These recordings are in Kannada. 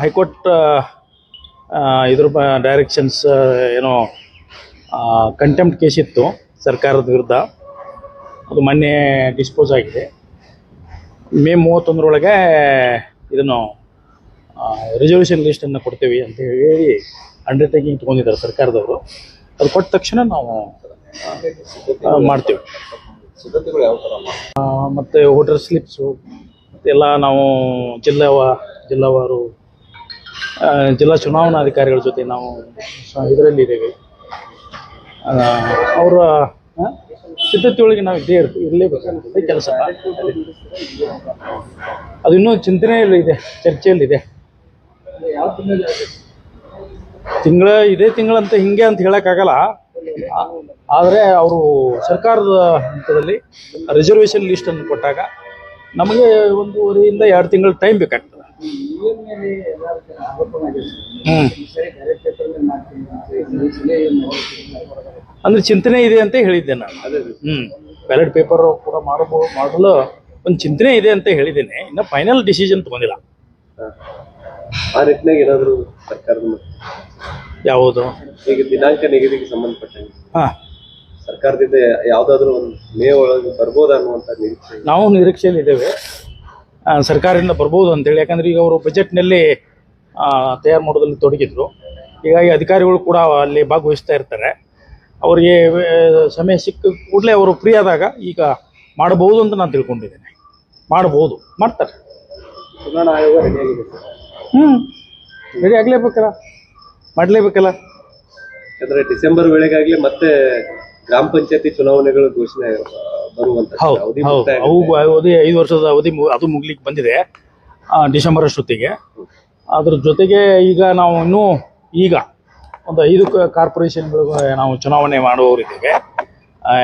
ಹೈಕೋರ್ಟ್ ಇದ್ರ ಡೈರೆಕ್ಷನ್ಸ್ ಏನೋ ಕಂಟೆಂಪ್ಟ್ ಕೇಸ್ ಇತ್ತು ಸರ್ಕಾರದ ವಿರುದ್ಧ. ಅದು ಮೊನ್ನೆ ಡಿಸ್ಪೋಸ್ ಆಗಿದೆ. ಮೇ ಮೂವತ್ತೊಂದರೊಳಗೆ ಇದನ್ನು ರಿಸರ್ವೇಷನ್ ಲಿಸ್ಟನ್ನು ಕೊಡ್ತೀವಿ ಅಂತ ಹೇಳಿ ಅಂಡರ್ಟೇಕಿಂಗ್ ತೊಗೊಂಡಿದ್ದಾರೆ ಸರ್ಕಾರದವರು. ಅದು ಕೊಟ್ಟ ತಕ್ಷಣ ನಾವು ಮಾಡ್ತೀವಿ. ಮತ್ತು ವೋಟರ್ ಸ್ಲಿಪ್ಸು ಎಲ್ಲ ನಾವು ಜಿಲ್ಲಾವ ಜಿಲ್ಲಾವಾರು ಜಿಲ್ಲಾ ಚುನಾವಣಾ ಅಧಿಕಾರಿಗಳ ಜೊತೆ ನಾವು ಇದರಲ್ಲಿ ಇದ್ದೇವೆ. ಅವರ ಸಿದ್ಧತೆ ಒಳಗೆ ನಾವು ಇದ್ದೇ ಇರ್ತೀವಿ ಇರಲೇಬೇಕಾಗುತ್ತೆ ಕೆಲಸ. ಅದು ಇನ್ನೂ ಚಿಂತನೆಯಲ್ಲಿ ಇದೆ ಚರ್ಚೆಯಲ್ಲಿದೆ ತಿಂಗಳ, ಇದೇ ತಿಂಗಳಂತ ಹಿಂಗೆ ಅಂತ ಹೇಳೋಕ್ಕಾಗಲ್ಲ. ಆದರೆ ಅವರು ಸರ್ಕಾರದ ಹಂತದಲ್ಲಿ ರಿಸರ್ವೇಷನ್ ಲಿಸ್ಟನ್ನು ಕೊಟ್ಟಾಗ ನಮಗೆ ಒಂದೂವರೆಯಿಂದ ಎರಡು ತಿಂಗಳ ಟೈಮ್ ಬೇಕಾಗ್ತದೆ. ಅಂದ್ರೆ ಚಿಂತನೆ ಇದೆ ಅಂತ ಹೇಳಿದ್ದೆ ನಾನು. ಹ್ಮ್. ಬ್ಯಾಲೆಟ್ ಪೇಪರ್ ಕೂಡ ಮಾಡಬಹುದು ಮಾಡಲು ಒಂದು ಚಿಂತನೆ ಇದೆ ಅಂತ ಹೇಳಿದ್ದೇನೆ. ಇನ್ನು ಫೈನಲ್ ಡಿಸಿಷನ್ ತಗೊಂಡಿಲ್ಲ. ಆ ನಿಟ್ಟಿನಾಗ ಏನಾದರೂ ಸರ್ಕಾರದ ಯಾವುದು? ಈಗ ದಿನಾಂಕ ನಿಗದಿಗೆ ಸಂಬಂಧಪಟ್ಟಂಗೆ. ಹಾಂ. ಸರ್ಕಾರದಿಂದ ಯಾವ್ದಾದ್ರು ಒಂದು ಮೇ ಒಳಗೆ ಬರ್ಬೋದ ಅನ್ನುವಂತ ನಿರೀಕ್ಷೆ ನಾವು ನಿರೀಕ್ಷೆಯಲ್ಲಿ ಇದ್ದೇವೆ. ಸರ್ಕಾರದಿಂದ ಬರ್ಬೋದು ಅಂತೇಳಿ. ಯಾಕಂದ್ರೆ ಈಗ ಅವರು ಬಜೆಟ್ನಲ್ಲಿ ತಯಾರು ಮಾಡೋದ್ರಲ್ಲಿ ತೊಡಗಿದ್ರು. ಹೀಗಾಗಿ ಅಧಿಕಾರಿಗಳು ಕೂಡ ಅಲ್ಲಿ ಭಾಗವಹಿಸ್ತಾ ಇರ್ತಾರೆ. ಅವರಿಗೆ ಸಮಯ ಸಿಕ್ಕ ಕೂಡಲೇ ಅವರು ಫ್ರೀ ಆದಾಗ ಈಗ ಮಾಡಬಹುದು ಅಂತ ನಾನು ತಿಳ್ಕೊಂಡಿದ್ದೇನೆ. ಮಾಡಬಹುದು. ಮಾಡ್ತಾರೆ. ಚುನಾವಣಾ ಆಯೋಗ ಸರ್. ಹ್ಞೂ ರೆಡಿ ಆಗಲೇಬೇಕಲ್ಲ? ಮಾಡಲೇಬೇಕಲ್ಲ? ಯಾಕಂದ್ರೆ ಡಿಸೆಂಬರ್ ವೇಳೆಗಾಗ್ಲಿ ಮತ್ತೆ ಗ್ರಾಮ ಪಂಚಾಯತಿ ಚುನಾವಣೆಗಳು ಘೋಷಣೆ ಬರುವಂತ ಹೌದು ಅವಧಿ ಅವು ಐದು ವರ್ಷದ ಅವಧಿ ಅದು ಮುಗ್ಲಿಕ್ಕೆ ಬಂದಿದೆ ಡಿಸೆಂಬರ್ ಅಷ್ಟೊತ್ತಿಗೆ. ಅದ್ರ ಜೊತೆಗೆ ಈಗ ನಾವು ಇನ್ನೂ ಈಗ ಒಂದು ಐದು ಕಾರ್ಪೊರೇಷನ್ಗಳಿಗೂ ನಾವು ಚುನಾವಣೆ ಮಾಡುವವರಿದ್ದೇವೆ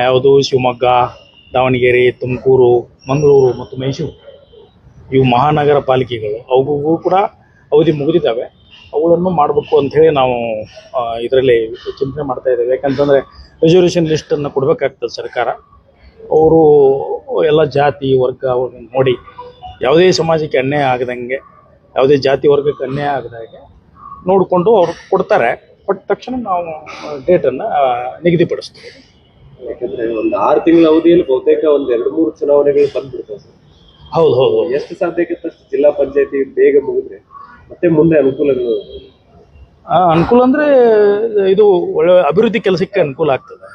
ಯಾವುದು ಶಿವಮೊಗ್ಗ ದಾವಣಗೆರೆ ತುಮಕೂರು ಮಂಗಳೂರು ಮತ್ತು ಮೈಸೂರು. ಇವು ಮಹಾನಗರ ಪಾಲಿಕೆಗಳು. ಅವುಗೂ ಕೂಡ ಅವಧಿ ಮುಗಿದಿದ್ದಾವೆ. ಅವುಗಳನ್ನು ಮಾಡಬೇಕು ಅಂಥೇಳಿ ನಾವು ಇದರಲ್ಲಿ ಚಿಂತನೆ ಮಾಡ್ತಾ ಇದ್ದೇವೆ. ಯಾಕಂತಂದರೆ ರಿಸರ್ವೇಷನ್ ಲಿಸ್ಟನ್ನು ಕೊಡಬೇಕಾಗ್ತದೆ ಸರ್ಕಾರ. ಅವರು ಎಲ್ಲ ಜಾತಿ ವರ್ಗ ಅವ್ರನ್ನ ನೋಡಿ ಯಾವುದೇ ಸಮಾಜಕ್ಕೆ ಅನ್ಯಾಯ ಆಗದಂಗೆ ಯಾವುದೇ ಜಾತಿ ವರ್ಗಕ್ಕೆ ಅನ್ಯಾಯ ಆಗದಾಗೆ ನೋಡಿಕೊಂಡು ಅವ್ರು ಕೊಡ್ತಾರೆ. ಬಟ್ ತಕ್ಷಣ ನಾವು ಡೇಟನ್ನು ನಿಗದಿಪಡಿಸ್ತೀವಿ. ಯಾಕಂದ್ರೆ ಒಂದು ಆರು ತಿಂಗಳ ಅವಧಿಯಲ್ಲಿ ಬಹುತೇಕ ಒಂದು ಎರಡು ಮೂರು ಚುನಾವಣೆಗಳು ಬಂದ್ಬಿಡ್ತಾವೆ ಸರ್. ಹೌದು ಹೌದು ಎಷ್ಟು ಎಷ್ಟು ಸಾಧ್ಯಕ್ಕೆ ಜಿಲ್ಲಾ ಪಂಚಾಯತಿ ಬೇಗ ಮುಗಿದ್ರೆ ಮತ್ತೆ ಮುಂದೆ ಅನುಕೂಲಗಳು? ಅನುಕೂಲ ಅಂದರೆ ಇದು ಒಳ್ಳೆ ಅಭಿವೃದ್ಧಿ ಕೆಲಸಕ್ಕೆ ಅನುಕೂಲ ಆಗ್ತದೆ